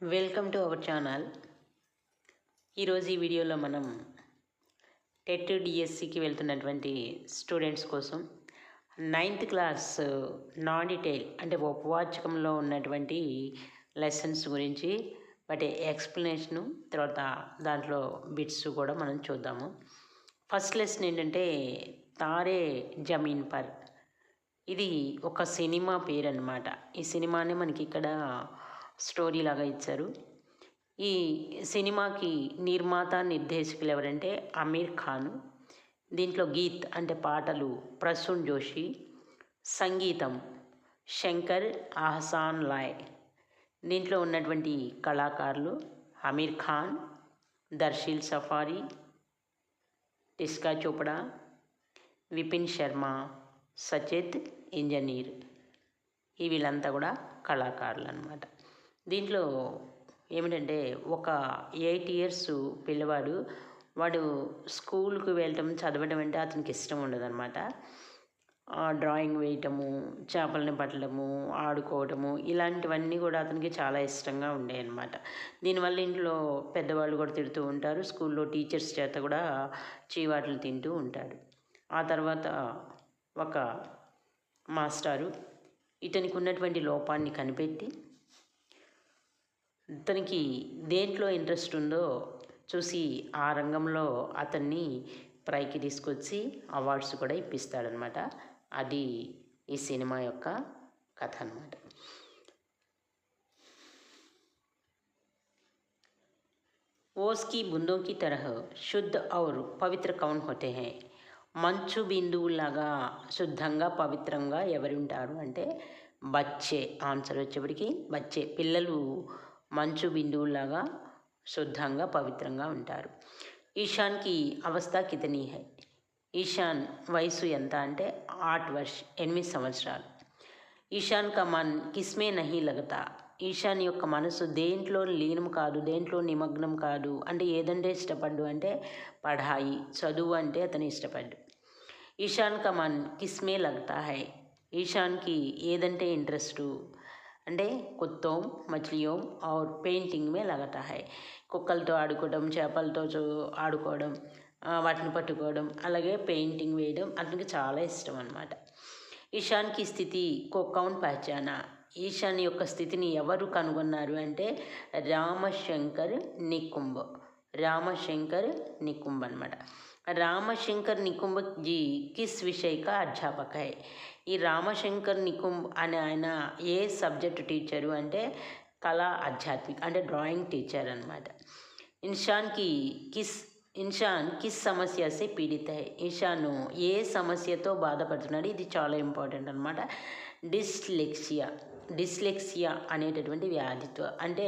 Welcome to our channel. ఈరోజు ఈ వీడియోలో మనం టెట్ డిఎస్సికి వెళ్తున్నటువంటి స్టూడెంట్స్ కోసం నైన్త్ క్లాస్ నాన్ డీటెయిల్ అంటే ఉపవాచకంలో ఉన్నటువంటి లెసన్స్ గురించి వాటి ఎక్స్ప్లెనేషను తర్వాత దాంట్లో బిట్స్ కూడా మనం చూద్దాము. ఫస్ట్ లెసన్ ఏంటంటే తారే జమీన్ పర్. ఇది ఒక సినిమా పేరు అనమాట ఈ సినిమానే మనకి ఇక్కడ స్టోరీ లాగా ఇచ్చారు. ఈ సినిమాకి నిర్మాత నిర్దేశకులు ఎవరంటే అమీర్ ఖాన్ దీంట్లో గీత్ అంటే పాటలు ప్రసూన్ జోషి సంగీతం శంకర్ అహసాన్ లాయ్ దీంట్లో ఉన్నటువంటి కళాకారులు అమీర్ ఖాన్ దర్శీల్ సఫారీ టిస్కా చోపడా విపిన్ శర్మ సచేత్ ఇంజనీర్. ఈ వీళ్ళంతా కూడా కళాకారులు అనమాట దీంట్లో ఏమిటంటే ఒక ఎయిట్ ఇయర్స్ పిల్లవాడు వాడు స్కూల్కి వెళ్ళటం చదవడం అంటే అతనికి ఇష్టం ఉండదన్నమాట. డ్రాయింగ్ వేయటము చేపలని పట్టడము ఆడుకోవటము ఇలాంటివన్నీ కూడా అతనికి చాలా ఇష్టంగా ఉండేవి అనమాట దీనివల్ల ఇంట్లో పెద్దవాళ్ళు కూడా తిడుతూ ఉంటారు స్కూల్లో టీచర్స్ చేత కూడా చీవాట్లు తింటూ ఉంటాడు ఆ తర్వాత ఒక మాస్టారు ఇతనికి ఉన్నటువంటి లోపాన్ని కనిపెట్టి తనకి దేంట్లో ఇంట్రెస్ట్ ఉందో చూసి ఆ రంగంలో అతన్ని ప్రైకి తీసుకొచ్చి అవార్డ్స్ కూడా ఇప్పిస్తాడనమాట అది ఈ సినిమా యొక్క కథ అనమాట ఓస్కి బుందోకి తరహ శుద్ధ ఔర్ పవిత్ర కౌన్ హోతే హే. మంచు బిందువులాగా శుద్ధంగా పవిత్రంగా ఎవరుంటారు అంటే బచ్చే ఆన్సర్ వచ్చేప్పటికి బచ్చే. పిల్లలు మంచు బిందువులాగా శుద్ధంగా పవిత్రంగా ఉంటారు. ఈశాన్కి అవస్థ కితనీ హై. ఈశాన్ వయసు ఎంత అంటే ఆట్ వర్ష్ ఎనిమిది సంవత్సరాలు. ఈశాన్ కా మన్ కిస్మే నహి లగతా. ఈశాన్ యొక్క మనసు దేంట్లో లీనం కాదు దేంట్లో నిమగ్నం కాదు. అంటే ఏదంటే ఇష్టపడ్డు అంటే పఢాయి చదువు అంటే అతను ఇష్టపడ్డు. ఈశాన్ కా మన్ కిస్మే లగతా హై. ఈశాన్కి ఏదంటే ఇంట్రెస్టు అంటే కుత్తోం మచిలియోం ఆర్ పెయింటింగ్ మే లగతా హై. కుక్కలతో ఆడుకోవడం చేపలతో ఆడుకోవడం వాటిని పట్టుకోవడం అలాగే పెయింటింగ్ వేయడం అతనికి చాలా ఇష్టం అనమాట ఈశాన్కి స్థితి కుక్కౌన్ కౌన్ పహచానా ఈశాన్ యొక్క స్థితిని ఎవరు కనుగొన్నారు అంటే రామశంకర్ నికుంబ్ రామశంకర్ నికుంబ్ అనమాట రామశంకర్ నికుంబ్ జీ కిస్ విషయక కా ఈ రామశంకర్ నికుంబ్ అనే ఆయన ఏ సబ్జెక్ట్ టీచరు అంటే కళా ఆధ్యాత్మిక అంటే డ్రాయింగ్ టీచర్ అనమాట ఇన్షాన్కి కిస్ ఇన్షాన్ కిస్ సమస్య సే పీడిత హై ఇషాను ఏ సమస్యతో బాధపడుతున్నాడు ఇది చాలా ఇంపార్టెంట్ అనమాట డిస్లెక్సియా డిస్లెక్సియా అనేటటువంటి వ్యాధితో అంటే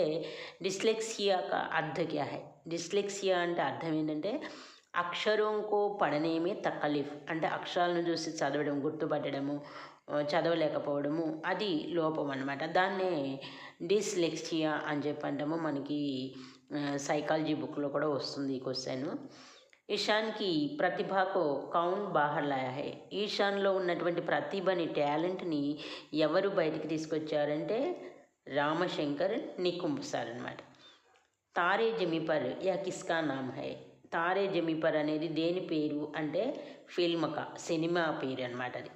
డిస్లెక్సియా కా అర్థ క్యా హై. డిస్లెక్సియా అంటే అర్థం ఏంటంటే అక్షరంకో పడనేమి తకలీఫ్ అంటే అక్షరాలను చూసి చదవడం గుర్తుపట్టడము చదవలేకపోవడము అది లోపం అనమాట దాన్నే డిస్లెక్సియా అని చెప్పి అంటాము మనకి సైకాలజీ బుక్లో కూడా వస్తుంది ఈ క్వశ్చన్ ఈశాన్కి ప్రతిభకు కౌన్ బాహర్ హై. ఈశాన్లో ఉన్నటువంటి ప్రతిభని టాలెంట్ని ఎవరు బయటికి తీసుకొచ్చారంటే రామశంకర్ నికుంబ్ సార్ అనమాట తారే జమీపర్ యా కిస్కా నామ్ హై. తారే జమీపర్ అనేది దేని పేరు అంటే ఫిల్మ్ కా సినిమా పేరు అనమాట అది.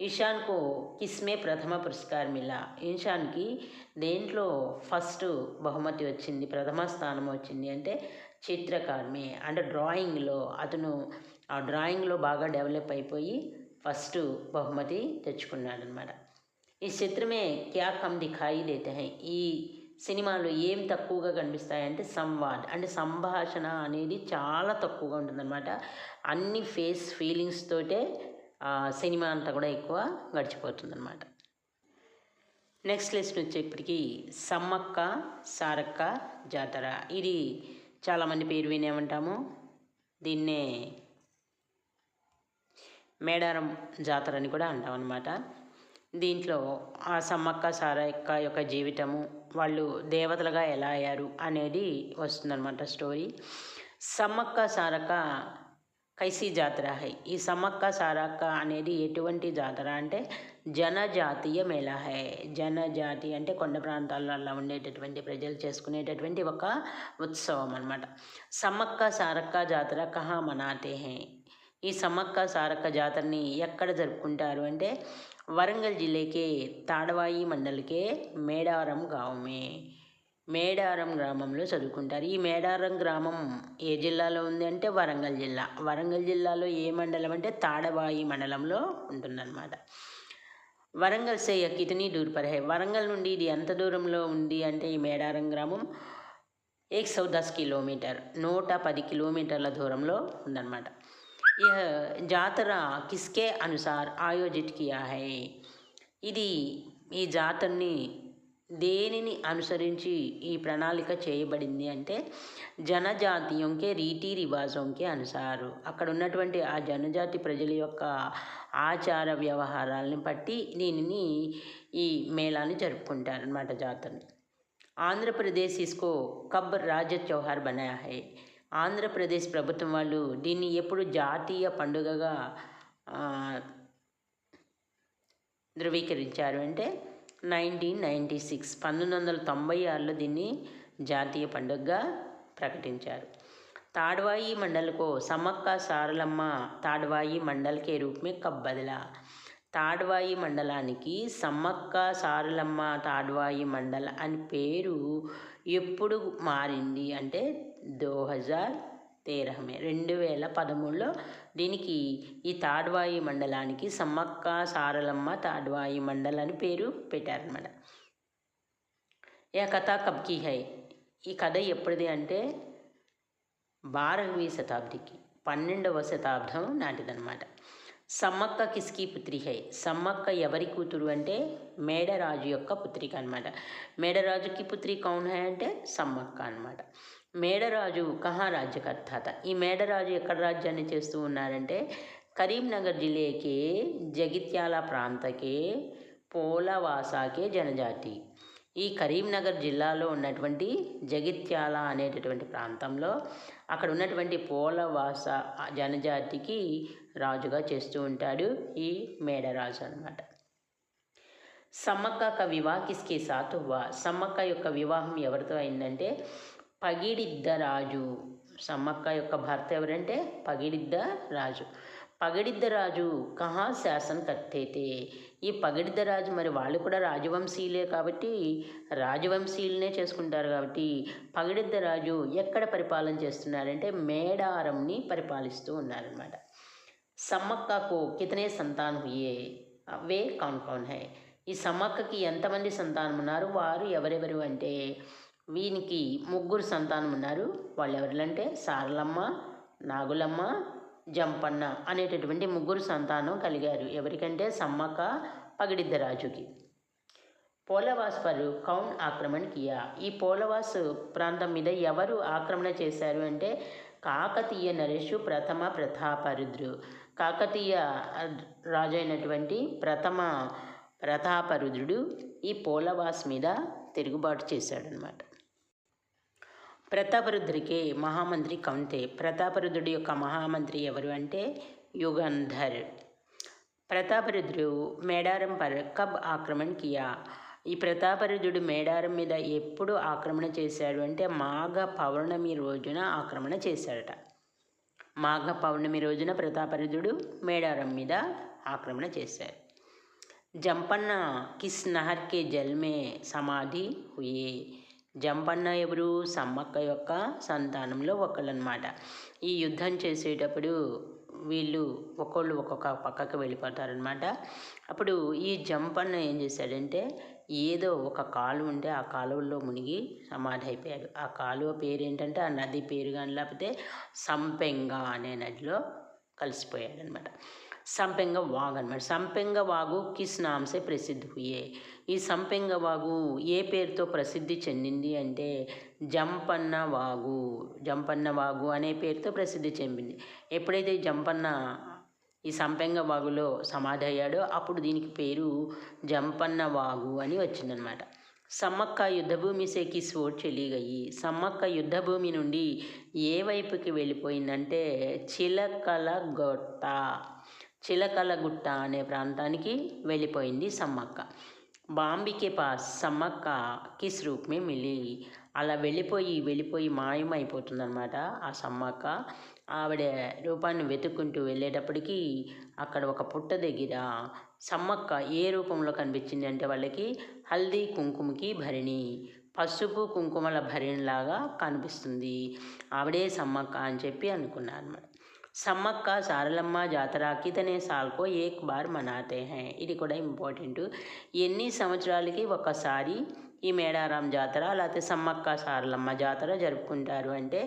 ఇషాన్కు కిస్మే ప్రథమ పురస్కారం ఇలా ఇషాన్కి దేంట్లో ఫస్ట్ బహుమతి వచ్చింది ప్రథమ స్థానం వచ్చింది అంటే చిత్రకారమే. అంటే డ్రాయింగ్లో అతను ఆ డ్రాయింగ్లో బాగా డెవలప్ అయిపోయి ఫస్ట్ బహుమతి తెచ్చుకున్నాడనమాట ఈ చిత్రమే క్యా కమ్ దిఖాయి దేతే ఈ సినిమాలో ఏం తక్కువగా కనిపిస్తాయంటే సంవాద్. అంటే సంభాషణ అనేది చాలా తక్కువగా ఉంటుందన్నమాట. అన్ని ఫేస్ ఫీలింగ్స్ తోటే సినిమా అంతా కూడా ఎక్కువ గడిచిపోతుందన్నమాట. నెక్స్ట్ లిస్ట్ వచ్చేప్పటికి సమ్మక్క సారక్క జాతర. ఇది చాలామంది పేరు వినేమంటాము. దీన్నే మేడారం జాతర అని కూడా అంటాం అన్నమాట దీంట్లో ఆ సమ్మక్క సారక్క యొక్క జీవితము వాళ్ళు దేవతలుగా ఎలా అయ్యారు అనేది వస్తుందన్నమాట స్టోరీ సమ్మక్క సారక్క కైసీ జాతర హై. ఈ సమ్మక్క సారక్క అనేది ఎటువంటి జాతర అంటే జనజాతీయ మేళా హై. జనజాతి అంటే కొండ ప్రాంతాలలో ఉండేటటువంటి ప్రజలు చేసుకునేటటువంటి ఒక ఉత్సవం అనమాట సమ్మక్క సారక్క జాతర కహా మనాతే హై. ఈ సమ్మక్క సారక్క జాతరని ఎక్కడ జరుపుకుంటారు అంటే వరంగల్ జిల్లేకే తాడవాయి మండలికే మేడారం గావమే. మేడారం గ్రామంలో చదువుకుంటారు. ఈ మేడారం గ్రామం ఏ జిల్లాలో ఉంది అంటే వరంగల్ జిల్లా. వరంగల్ జిల్లాలో ఏ మండలం అంటే తాడవాయి మండలంలో ఉంటుందన్నమాట. వరంగల్ సే కితనీ దూర్ పర్ హై. వరంగల్ నుండి ఇది ఎంత దూరంలో ఉంది అంటే ఈ మేడారం గ్రామం ఏక్ సౌ దస్ కిలోమీటర్ నూట పది కిలోమీటర్ల దూరంలో ఉందన్నమాట. यह జాతర किसके अनुसार ఆయోజిత్ किया है? ఇది ఈ జాతరని దేనిని అనుసరించి ఈ ప్రణాళిక చేయబడింది అంటే జనజాతీయంకే రీతి రివాజంకే అనుసారు. అక్కడ ఉన్నటువంటి ఆ జనజాతి ప్రజల యొక్క ఆచార వ్యవహారాలను బట్టి దీనిని ఈ మేళాన్ని జరుపుకుంటారనమాట జాతరని. ఆంధ్రప్రదేశ్ ఇస్కో కబ్ రాజ చౌహార్ బనాయా. హై ఆంధ్రప్రదేశ్ ప్రభుత్వం వాళ్ళు దీన్ని ఎప్పుడు జాతీయ పండుగగా ధృవీకరించారు అంటే నైన్టీన్ నైంటీ సిక్స్ పంతొమ్మిది వందల తొంభై ఆరులో దీన్ని జాతీయ పండుగగా ప్రకటించారు. తాడ్వాయి మండలకు సమక్క సారలమ్మ తాడ్వాయి మండలకే రూపమే రూప్ మే కబ్బదిలా. తాడ్వాయి మండలానికి సమ్మక్క సారలమ్మ తాడ్వాయి మండల్ అని పేరు ఎప్పుడు మారింది అంటే దో హజార్ తేరహమే రెండు వేల పదమూడులో దీనికి ఈ తాడ్వాయి మండలానికి సమ్మక్క సారలమ్మ తాడ్వాయి మండల్ అని పేరు పెట్టారనమాట ఏ కథ కబ్కి హై? ఈ కథ ఎప్పటిది అంటే బారహవీ శతాబ్దికి పన్నెండవ శతాబ్దం నాటిదనమాట సమ్మక్క కిస్కి పుత్రి హై. సమ్మక్క ఎవరి కూతురు అంటే మేడరాజు యొక్క పుత్రిక అనమాట మేడరాజుకి పుత్రి కౌన్ హై అంటే సమ్మక్క అనమాట మేడరాజు కహా రాజ్యకర్త ఈ మేడరాజు ఎక్కడ రాజ్యాన్ని చేస్తూ ఉన్నారంటే కరీంనగర్ జిల్లేకే జగిత్యాల ప్రాంతకే పోలవాసాకే జనజాతి. ఈ కరీంనగర్ జిల్లాలో ఉన్నటువంటి జగిత్యాల అనేటటువంటి ప్రాంతంలో అక్కడ ఉన్నటువంటి పోలవాస జనజాతికి రాజుగా చేస్తూ ఉంటాడు ఈ మేడరాజు అనమాట సమ్మక్క కా వివాహ కిస్కే సమ్మక్క యొక్క వివాహం ఎవరితో అయిందంటే పగిడిద్ద రాజు సమ్మక్క యొక్క భర్త ఎవరంటే పగిడిద్ద రాజు. పగిడిద్ద రాజు కహా శాసన కర్తేతే. ఈ పగిడిద్ద రాజు మరి వాళ్ళు కూడా రాజవంశీయులే కాబట్టి రాజవంశీయులనే చేసుకుంటారు కాబట్టి పగిడిద్ద రాజు ఎక్కడ పరిపాలన చేస్తున్నారంటే మేడారంని పరిపాలిస్తూ ఉన్నారనమాట సమ్మక్కకు కితనే సంతానం హుయే. అవే కౌన్ కౌన్ హై. ఈ సమ్మక్కకి ఎంతమంది సంతానం ఉన్నారు వారు ఎవరెవరు అంటే వీనికి ముగ్గురు సంతానం ఉన్నారు. వాళ్ళు ఎవరంటే సారలమ్మ నాగులమ్మ జంపన్న అనేటటువంటి ముగ్గురు సంతానం కలిగారు. ఎవరికంటే సమ్మక్క పగిడిద్దరాజుకి. పోలవాస్ వారు కౌన్ ఆక్రమణ కియా. ఈ పోలవాస్ ప్రాంతం మీద ఎవరు ఆక్రమణ చేశారు అంటే కాకతీయ నరేషు ప్రథమ ప్రతాపరుద్రు. కాకతీయ రాజు అయినటువంటి ప్రథమ ప్రతాపరుద్రుడు ఈ పోలవాస్ మీద తిరుగుబాటు చేశాడనమాట ప్రతాపరుద్రికి మహామంత్రి కౌంతే. ప్రతాపరుద్రుడి యొక్క మహామంత్రి ఎవరు అంటే యుగంధర్. ప్రతాపరుద్రుడు మేడారం పర్ కబ్ ఆక్రమణ కియా. ఈ ప్రతాపరుద్రుడు మేడారం మీద ఎప్పుడు ఆక్రమణ చేశాడు అంటే మాఘ పౌర్ణమి రోజున ఆక్రమణ చేశాడట. మాఘ పౌర్ణమి రోజున ప్రతాపరుద్రుడు మేడారం మీద ఆక్రమణ చేశారు జంపన్న కిస్ నహర్ కే జల్మే సమాధి హుయే. జంపన్న ఎవరు? సమ్మక్క యొక్క సంతానంలో ఒకళ్ళనమాట ఈ యుద్ధం చేసేటప్పుడు వీళ్ళు ఒక్కోళ్ళు ఒక్కొక్క పక్కకు వెళ్ళిపోతారనమాట అప్పుడు ఈ జంపన్న ఏం చేశాడంటే ఏదో ఒక కాలువ ఉంటే ఆ కాలువలో మునిగి సమాధి అయిపోయాడు ఆ కాలువ పేరు ఏంటంటే ఆ నది పేరు కానీ లేకపోతే సంపెంగ అనే నదిలో కలిసిపోయాడనమాట సంపెంగ వాగు అనమాట సంపెంగ వాగు కిస్ నామ్సే ప్రసిద్ధి హుయే ఈ సంపెంగ వాగు ఏ పేరుతో ప్రసిద్ధి చెందింది అంటే జంపన్న వాగు జంపన్న వాగు అనే పేరుతో ప్రసిద్ధి చెందింది. ఎప్పుడైతే ఈ జంపన్న ఈ సంపెంగ వాగులో సమాధి అయ్యాడో అప్పుడు దీనికి పేరు జంపన్న వాగు అని వచ్చిందనమాట సమ్మక్క యుద్ధభూమి సే కిస్ ఓట్ చెలిగయి సమ్మక్క యుద్ధభూమి నుండి ఏ వైపుకి వెళ్ళిపోయిందంటే చిలకల గొట్ట చిలకల గుట్ట అనే ప్రాంతానికి వెళ్ళిపోయింది సమ్మక్క. బాంబికే పాస్ సమ్మక్క కిస్ రూప్మే మిలి. అలా వెళ్ళిపోయి వెళ్ళిపోయి మాయమైపోతుందన్నమాట ఆ సమ్మక్క. ఆవిడ రూపాన్ని వెతుక్కుంటూ వెళ్ళేటప్పటికీ అక్కడ ఒక పుట్ట దగ్గర సమ్మక్క ఏ రూపంలో కనిపించింది అంటే వాళ్ళకి హల్దీ కుంకుమకి భరిణి పసుపు కుంకుమల భరిణిలాగా కనిపిస్తుంది. ఆవిడే సమ్మక్క అని చెప్పి అనుకున్నారు సమ్మక్క సారలమ్మ జాతర కితనే సాల్కో ఏక్ బార్ మనాతే హై ఇది కూడా ఇంపార్టెంట్. ఎన్ని సంవత్సరాలకి ఒకసారి ఈ మేడారాం జాతర లేకపోతే సమ్మక్క సారలమ్మ జాతర జరుపుకుంటారు అంటే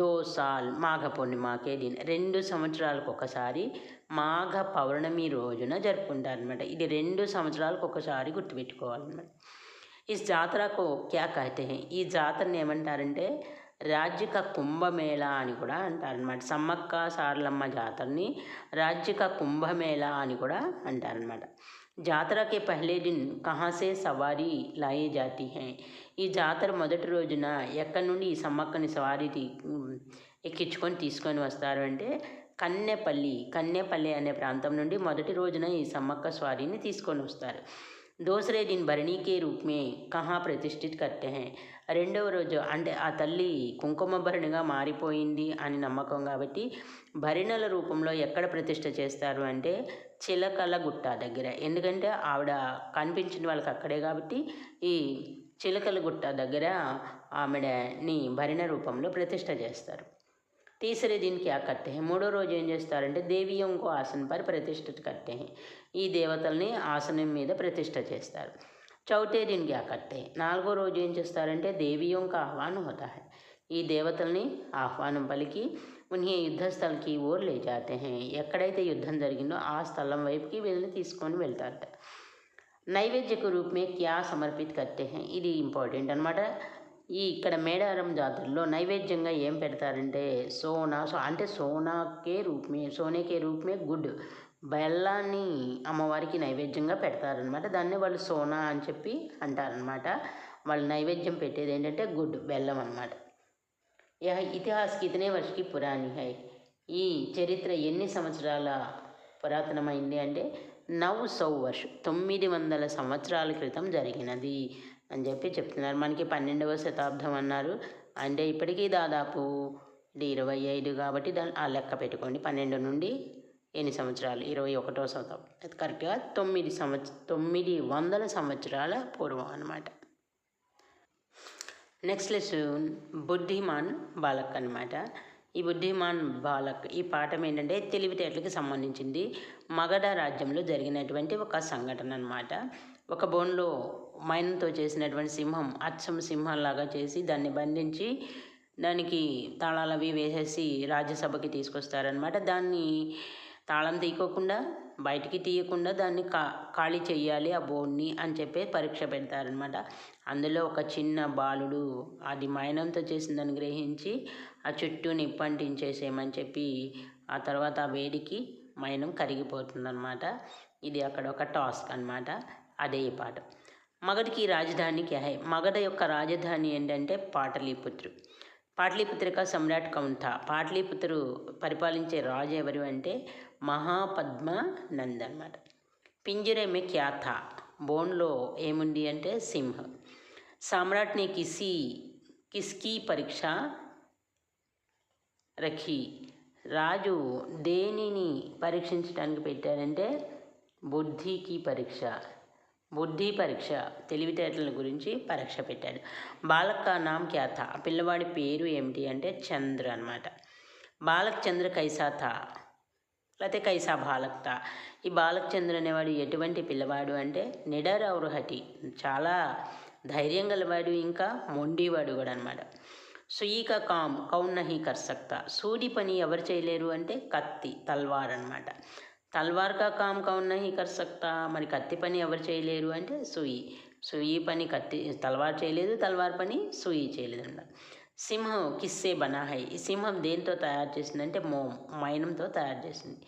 దోసాల్ మాఘ పూర్ణిమాకే దీని. రెండు సంవత్సరాలకు ఒకసారి మాఘ పౌర్ణమి రోజున జరుపుకుంటారు అనమాట ఇది రెండు సంవత్సరాలకు ఒకసారి గుర్తుపెట్టుకోవాలన్నమాట. ఈ జాతరకు క్యా కహతే ఈ జాతరని ఏమంటారంటే రాజ్యక కుంభమేళా అని కూడా అంటారనమాట సమ్మక్క సారలమ్మ జాతరని రాజ్యక కుంభమేళా అని కూడా అంటారనమాట జాతర కే పహలే దిన్ కహాసే సవారీ లాయే జాతి హే. ఈ జాతర మొదటి రోజున ఎక్కడి నుండి ఈ సమ్మక్కని సవారీ తీ ఎక్కించుకొని తీసుకొని వస్తారు అంటే కన్నెపల్లి కన్నెపల్లి అనే ప్రాంతం నుండి మొదటి రోజున ఈ సమ్మక్క స్వారీని తీసుకొని వస్తారు. దూసరే దిన్ భరణి కే రూప్ మే కహా ప్రతిష్ఠిత్ కర్తే హై. రెండవ రోజు అంటే ఆ తల్లి కుంకుమ భరణిగా మారిపోయింది అని నమ్మకం కాబట్టి భరిణల రూపంలో ఎక్కడ ప్రతిష్ట చేస్తారు అంటే చిలకల గుట్ట దగ్గర. ఎందుకంటే ఆవిడ కనిపించిన వాళ్ళకి అక్కడే కాబట్టి ఈ చిలకల గుట్ట దగ్గర ఆమెడని భరిణ రూపంలో ప్రతిష్ట చేస్తారు. తీసరే దీనికి ఆ కట్టే. మూడో రోజు ఏం చేస్తారంటే దేవి ఇంకో ఆసనం పరి ప్రతిష్ట కట్టే. ఈ దేవతల్ని ఆసనం మీద ప్రతిష్ట చేస్తారు. చౌతే దిన్ క్యా నాలుగో రోజు ఏం చేస్తారంటే దేవియం కా ఆహ్వానం హోతా హై. ఈ దేవతల్ని ఆహ్వానం పలికి ఉన్ని యుద్ధ స్థలకి ఓర్ లే జాతే హే. ఎక్కడైతే యుద్ధం జరిగిందో ఆ స్థలం వైపుకి వెళ్ళి తీసుకొని వెళ్తారట. నైవేద్యకు రూపమే క్యా సమర్పిత్ కట్టే హే. ఇది ఇంపార్టెంట్ అనమాట ఈ ఇక్కడ మేడారం జాతరలో నైవేద్యంగా ఏం పెడతారంటే సోనా సో అంటే సోనాకే రూపమే సోనేకే రూపమే గుడ్. బెల్లాన్ని అమ్మవారికి నైవేద్యంగా పెడతారనమాట దాన్ని వాళ్ళు సోనా అని చెప్పి అంటారనమాట వాళ్ళు నైవేద్యం పెట్టేది ఏంటంటే గుడ్ బెల్లం అనమాట యహ ఇతిహాస్కి ఇతనే వర్షకి పురాణి హై. ఈ చరిత్ర ఎన్ని సంవత్సరాల పురాతనమైంది అంటే నవ్ సౌ వర్ష్ తొమ్మిది వందల సంవత్సరాల క్రితం జరిగినది అని చెప్పి చెప్తున్నారు. మనకి పన్నెండవ శతాబ్దం అన్నారు. అంటే ఇప్పటికీ దాదాపు ఇది ఇరవై ఐదు కాబట్టి దాన్ని ఆ లెక్క పెట్టుకోండి. పన్నెండు నుండి ఎన్ని సంవత్సరాలు? ఇరవై ఒకటో శతం అది కరెక్ట్గా తొమ్మిది సంవత్స తొమ్మిది వందల సంవత్సరాల పూర్వం అనమాట నెక్స్ట్ లెసన్ బుద్ధిమాన్ బాలక్ అనమాట ఈ బుద్ధిమాన్ బాలక్ ఈ పాఠం ఏంటంటే తెలివితేటలకు సంబంధించింది. మగధ రాజ్యంలో జరిగినటువంటి ఒక సంఘటన అనమాట ఒక బోన్లో మైనంతో చేసినటువంటి సింహం అచ్చం సింహంలాగా చేసి దాన్ని బంధించి దానికి తాళాలు అవి వేసేసి రాజ్యసభకి తీసుకొస్తారనమాట దాన్ని తాళం తీయకోకుండా బయటికి తీయకుండా దాన్ని కా ఖాళీ చేయాలి ఆ బోన్ని అని చెప్పి పరీక్ష పెడతారనమాట అందులో ఒక చిన్న బాలుడు అది మైనంతో చేసిందని గ్రహించి ఆ చుట్టూ నిప్పంటించేసేయమని చెప్పి ఆ తర్వాత ఆ వేడికి మైనం కరిగిపోతుందన్నమాట. ఇది అక్కడ ఒక టాస్క్ అనమాట అదే పాట. మగడికి రాజధాని క్యా హై? మగధ యొక్క రాజధాని ఏంటంటే పాటలీపుత్రు. పాటలీపుత్రిక సమ్రాట్ కౌంఠ. పాటలీపుత్రు పరిపాలించే రాజు ఎవరు అంటే మహాపద్మ నంద్ అనమాట పింజరే ఖ్యాత క్యా థా బోన్లో ఏముంది అంటే సింహ. సామ్రాట్ని కిసి కిస్కి పరీక్ష రఖి. రాజు దేనిని పరీక్షించడానికి పెట్టారంటే బుద్ధికి పరీక్ష. బుద్ధి పరీక్ష తెలివితేటల గురించి పరీక్ష పెట్టాడు. బాలక నామ్ క్యా పిల్లవాడి పేరు ఏమిటి అంటే చంద్ర అనమాట బాలక్ చంద్ర కైసా లేకపోతే కైసా బాలక్త. ఈ బాలకచంద్ర అనేవాడు ఎటువంటి పిల్లవాడు అంటే నిడర్ ఔర్ చాలా ధైర్యం గలవాడు ఇంకా మొండివాడు కూడా అనమాట సుయీక కామ్ కౌన్నహి కర్సక్త. సూడి పని ఎవరు చేయలేరు అంటే కత్తి తల్వార్ అనమాట తల్వార్ కా కామ్ కౌన్ నహి మరి కత్తి పని ఎవరు చేయలేరు అంటే సుయి. సుయి పని కత్తి తల్వార్ చేయలేదు తల్వార్ పని సుయి చేయలేదు అనమాట సింహం కిస్సే బనా హై ఈ సింహం దేంతో తయారు చేసిందంటే మో మైనంతో తయారు చేసింది.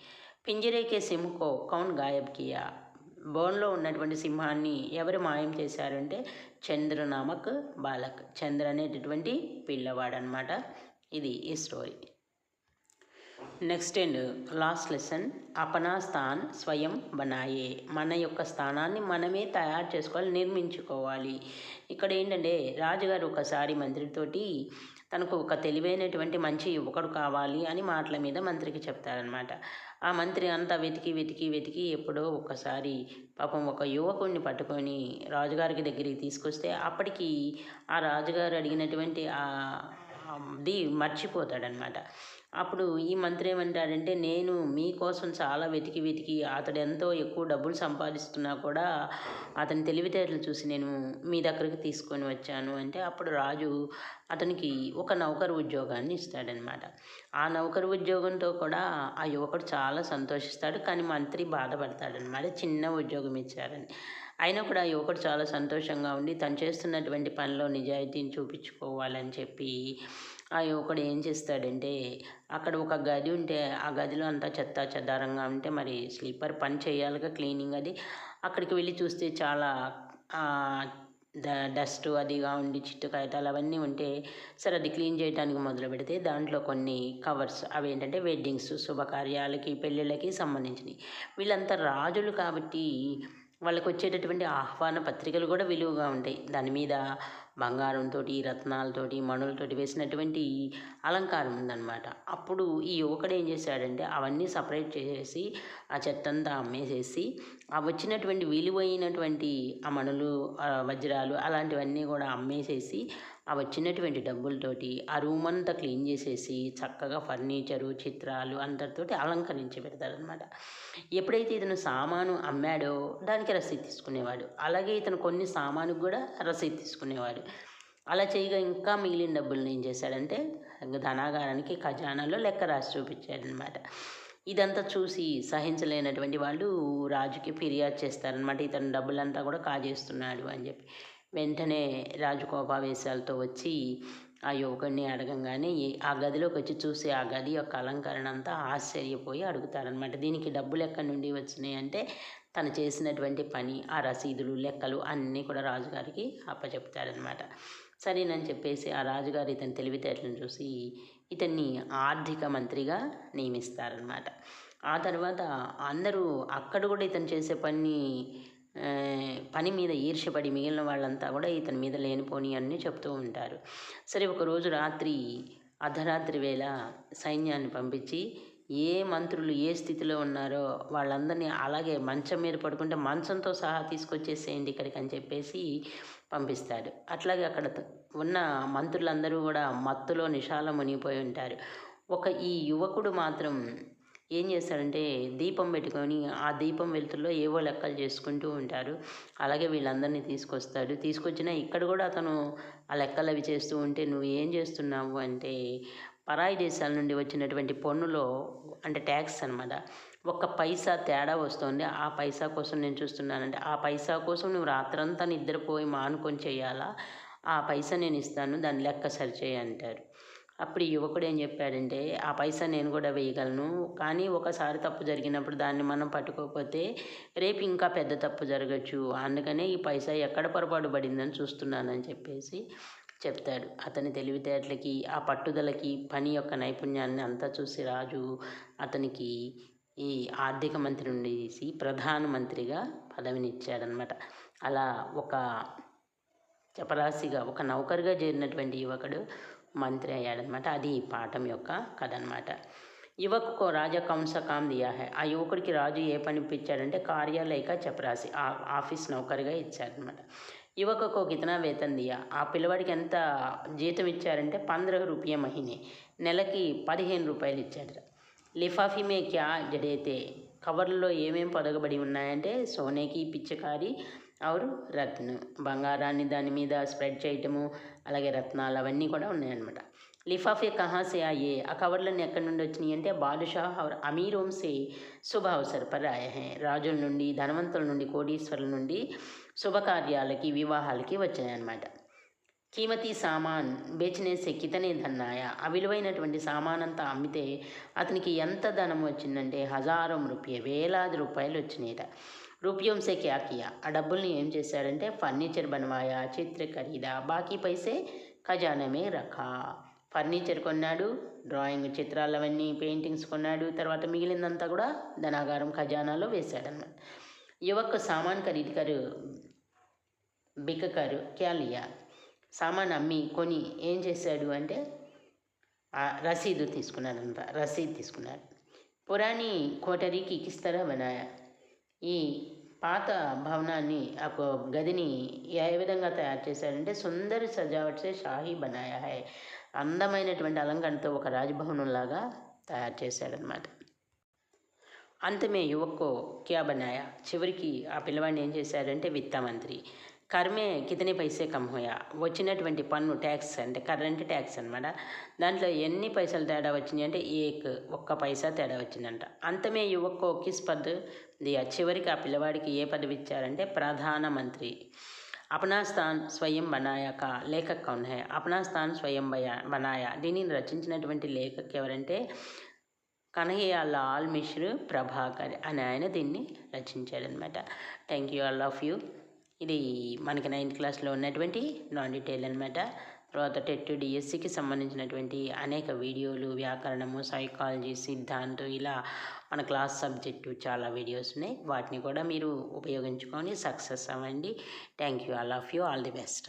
పింజరేకే సింహకో కౌన్ గాయబ్ కియా. బోన్లో ఉన్నటువంటి సింహాన్ని ఎవరు మాయం చేశారంటే చంద్ర నామక్ బాలక్. చంద్ర అనేటటువంటి పిల్లవాడనమాట ఇది ఈ story. Next and last lesson అపనా స్థాన్ స్వయం బనాయే మన యొక్క స్థానాన్ని మనమే తయారు చేసుకోవాలి నిర్మించుకోవాలి. ఇక్కడ ఏంటంటే రాజుగారు ఒకసారి మంత్రితోటి తనకు ఒక తెలివైనటువంటి మంచి యువకుడు కావాలి అని మాటల మీద మంత్రికి చెప్తారనమాట ఆ మంత్రి అంతా వెతికి వెతికి వెతికి ఎప్పుడో ఒకసారి పాపం ఒక యువకుడిని పట్టుకొని రాజుగారికి దగ్గరికి తీసుకొస్తే అప్పటికి ఆ రాజుగారు అడిగినటువంటి ఆ అది మర్చిపోతాడనమాట. అప్పుడు ఈ మంత్రి ఏమంటాడంటే నేను మీకోసం చాలా వెతికి వెతికి అతడు ఎంతో ఎక్కువ డబ్బులు సంపాదిస్తున్నా కూడా అతని తెలివితేటలు చూసి నేను మీ దగ్గరికి తీసుకొని వచ్చాను. అంటే అప్పుడు రాజు అతనికి ఒక నౌకరు ఉద్యోగాన్ని ఇస్తాడనమాట. ఆ నౌకరు ఉద్యోగంతో కూడా ఆ యువకుడు చాలా సంతోషిస్తాడు కానీ మంత్రి బాధపడతాడనమాట చిన్న ఉద్యోగం ఇచ్చారని. అయినా కూడా ఆ యువకుడు చాలా సంతోషంగా ఉండి తను చేస్తున్నటువంటి పనిలో నిజాయితీని చూపించుకోవాలని చెప్పి ఆ యువకుడు ఏం చేస్తాడంటే అక్కడ ఒక గది ఉంటే ఆ గదిలో అంతా చెత్త చెదారంగా ఉంటే మరి స్లీపర్ పని చేయాలిగా క్లీనింగ్ అది. అక్కడికి వెళ్ళి చూస్తే చాలా ద డస్ట్ అదిగా ఉండి చిట్టు కాగితాలు అవన్నీ ఉంటే సరే అది క్లీన్ చేయడానికి మొదలు పెడితే దాంట్లో కొన్ని కవర్స్ అవి ఏంటంటే వెడ్డింగ్స్ శుభకార్యాలకి పెళ్ళిళ్ళకి సంబంధించినవి. వీళ్ళంతా రాజులు కాబట్టి వాళ్ళకు వచ్చేటటువంటి ఆహ్వాన పత్రికలు కూడా విలువగా ఉంటాయి. దాని మీద బంగారంతో రత్నాలతోటి మణులతోటి వేసినటువంటి అలంకారం ఉందన్నమాట. అప్పుడు ఈ యువకుడు ఏం చేశాడంటే అవన్నీ సపరేట్ చేసేసి ఆ చెత్తంతా అమ్మేసేసి ఆ వచ్చినటువంటి విలువైనటువంటి ఆ మణులు వజ్రాలు అలాంటివన్నీ కూడా అమ్మేసేసి ఆ వచ్చినటువంటి డబ్బులతోటి ఆ రూమ్ అంతా క్లీన్ చేసేసి చక్కగా ఫర్నిచరు చిత్రాలు అందరితోటి అలంకరించి పెడతారనమాట ఎప్పుడైతే ఇతను సామాను అమ్మాడో దానికి రసీదు తీసుకునేవాడు. అలాగే ఇతను కొన్ని సామానుకు కూడా రసీదు తీసుకునేవాడు. అలా చేయగా ఇంకా మిగిలిన డబ్బులను ఏం చేశాడంటే ధనాగారానికి ఖజానాలో లెక్క రాసి చూపించాడనమాట ఇదంతా చూసి సహించలేనటువంటి వాళ్ళు రాజుకి ఫిర్యాదు చేస్తారనమాట ఇతను డబ్బులంతా కూడా కాజేస్తున్నాడు అని చెప్పి. వెంటనే రాజకోపావేశాలతో వచ్చి ఆ యువకుడిని అడగంగానే ఆ గదిలోకి వచ్చి చూసి ఆ గది యొక్క అలంకరణ అంతా ఆశ్చర్యపోయి అడుగుతారనమాట దీనికి డబ్బులు ఎక్కడి నుండి వచ్చినాయి అంటే తను చేసినటువంటి పని ఆ రసీదులు లెక్కలు అన్నీ కూడా రాజుగారికి అప్పచెప్తారనమాట సరేనని చెప్పేసి ఆ రాజుగారు ఇతని తెలివితేటలను చూసి ఇతన్ని ఆర్థిక మంత్రిగా నియమిస్తారనమాట ఆ తర్వాత అందరూ అక్కడ కూడా ఇతను చేసే పని పని మీద ఈర్ష్యపడి మిగిలిన వాళ్ళంతా కూడా ఇతని మీద లేనిపోని అన్నీ చెప్తూ ఉంటారు. సరే ఒకరోజు రాత్రి అర్ధరాత్రి వేళ సైన్యాన్ని పంపించి ఏ మంత్రులు ఏ స్థితిలో ఉన్నారో వాళ్ళందరినీ అలాగే మంచం మీద పడుకుంటే మంచంతో సహా తీసుకొచ్చేసేయండి ఇక్కడికి అని చెప్పేసి పంపిస్తాడు అట్లాగే అక్కడ ఉన్న మంత్రులందరూ కూడా మత్తులో నిషాల మునిగిపోయి ఉంటారు. ఒక ఈ యువకుడు మాత్రం ఏం చేస్తారంటే దీపం పెట్టుకొని ఆ దీపం వెలుతుల్లో ఏవో లెక్కలు చేసుకుంటూ ఉంటారు. అలాగే వీళ్ళందరినీ తీసుకొస్తాడు. తీసుకొచ్చిన ఇక్కడ కూడా అతను ఆ లెక్కలు అవి చేస్తూ ఉంటే నువ్వు ఏం చేస్తున్నావు అంటే పరాయి దేశాల నుండి వచ్చినటువంటి పన్నులో అంటే ట్యాక్స్ అనమాట ఒక్క పైసా తేడా వస్తుంది. ఆ పైసా కోసం నేను చూస్తున్నానంటే ఆ పైసా కోసం నువ్వు రాత్రంతా నిద్రపోయి మానుకొని చేయాలా? ఆ పైసా నేను ఇస్తాను. దాని లెక్క సరిచేయి అంటారు. అప్పుడు యువకుడు ఏం చెప్పాడంటే ఆ పైసా నేను కూడా వేయగలను. కానీ ఒకసారి తప్పు జరిగినప్పుడు దాన్ని మనం పట్టుకోకపోతే రేపు ఇంకా పెద్ద తప్పు జరగచ్చు. అందుకనే ఈ పైసా ఎక్కడ పొరపాటు పడిందని చూస్తున్నానని చెప్పేసి చెప్తాడు. అతని తెలివితేటలకి ఆ పట్టుదలకి పని యొక్క నైపుణ్యాన్ని అంతా చూసి రాజు అతనికి ఈ ఆర్థిక మంత్రి నుండి ప్రధానమంత్రిగా పదవినిచ్చాడనమాట అలా ఒక చపరాశిగా ఒక నౌకరుగా చేరినటువంటి యువకుడు మంత్రి అయ్యాడనమాట. అది ఈ పాఠం యొక్క కథ అనమాట యువకు రాజా కౌన్స కామ్ దియా హై. ఆ యువకుడికి రాజు ఏ పని ఇప్పించాడంటే కార్యాలయక చపరాసి ఆ ఆఫీస్ నౌకరిగా ఇచ్చారనమాట యువకు కితనా వేతన్ దియా. ఆ పిల్లవాడికి ఎంత జీతం ఇచ్చారంటే పంద్రహ రూపాయ మహినే. నెలకి పదిహేను రూపాయలు ఇచ్చాడు లిఫాఫీమే క్యా జడేతే? కవర్లో ఏమేమి పొదగబడి ఉన్నాయంటే సోనేకి పిచ్చకారి ఆరు రత్నం. బంగారాన్ని దాని మీద స్ప్రెడ్ చేయటము అలాగే రత్నాలు అవన్నీ కూడా ఉన్నాయన్నమాట. లిఫాఫే కహాసే ఆయే. ఆ కవర్లన్నీ ఎక్కడి నుండి వచ్చినాయి అంటే బాదుషా और అమీరోంసే శుభ అవసర పర్ ఆయే రాజుల నుండి ధనవంతుల నుండి కోటీశ్వరుల నుండి శుభకార్యాలకి వివాహాలకి వచ్చాయన్నమాట. కీమతి సామాన్ బేచినేసే కితనే ధన్నాయ. ఆ విలువైనటువంటి సామాన్ అంతా అమ్మితే అతనికి ఎంత ధనం వచ్చిందంటే హజారం రూపాయ వేలాది రూపాయలు వచ్చినాయట. రూపాయోं से क्या किया ఆ డబ్బుల్ని ఏం చేశాడంటే ఫర్నిచర్ बनवाया చిత్ర ఖరీదా బాకీ పైసే ఖజానా మే రఖా ఫర్నిచర్ కొన్నాడు డ్రాయింగ్ చిత్రాలు అవన్నీ పెయింటింగ్స్ కొన్నాడు తర్వాత మిగిలిందంతా కూడా ధనాగారం ఖజానాలో వేశాడనమాట యువక్ సామాన్ ఖరీద్ కరు బిక్కకరు క్యా లియా సామాన్ అమ్మి కొని ఏం చేశాడు అంటే ఆ రసీదు తీసుకున్నాడంట రసీదు తీసుకున్నాడు పురాణి కోటరీకి కిస్ తరహ బనాయా ఈ పాత భవనాన్ని ఒక గదిని ఏ విధంగా తయారు చేశారంటే సుందరి సజావట్సే షాహీ బనాయా హై. అందమైనటువంటి అలంకరణతో ఒక రాజభవనం లాగా తయారు చేశాడనమాట అంతమే యువక్కో క్యా బనాయా? చివరికి ఆ పిల్లవాడిని ఏం చేశారంటే విత్త మంత్రి కర్మే కితనే పైసే కమ్ హోయా వచ్చినటువంటి పన్ను ట్యాక్స్ అంటే కరెంట్ ట్యాక్స్ అనమాట దాంట్లో ఎన్ని పైసలు తేడా వచ్చింది అంటే ఏక్ ఒక్క పైసా తేడా వచ్చిందంట. అంతమే యువక్కో కిస్ పద్ చివరికి ఆ పిల్లవాడికి ఏ పదవి ఇచ్చారంటే ప్రధానమంత్రి. అప్నా స్థాన్ స్వయం బనాయక లేఖక్ కౌన్ హే. అప్నా స్థాన్ స్వయం బయా బనాయా దీనిని రచించినటువంటి లేఖక్ ఎవరంటే కనయ్య లాల్ మిశ్ర ప్రభాకర్ అని ఆయన దీన్ని రచించాడనమాట thank you all of you. ఇది మనకి నైన్త్ క్లాస్లో ఉన్నటువంటి నాన్ డీటెయిల్ అనమాట తర్వాత టెట్ డిఎస్సికి సంబంధించినటువంటి అనేక వీడియోలు వ్యాకరణము సైకాలజీ సిద్ధాంతం ఇలా మన క్లాస్ సబ్జెక్టు చాలా వీడియోస్ ఉన్నాయి. వాటిని కూడా మీరు ఉపయోగించుకొని సక్సెస్ అవ్వండి. Thank you all of you all the best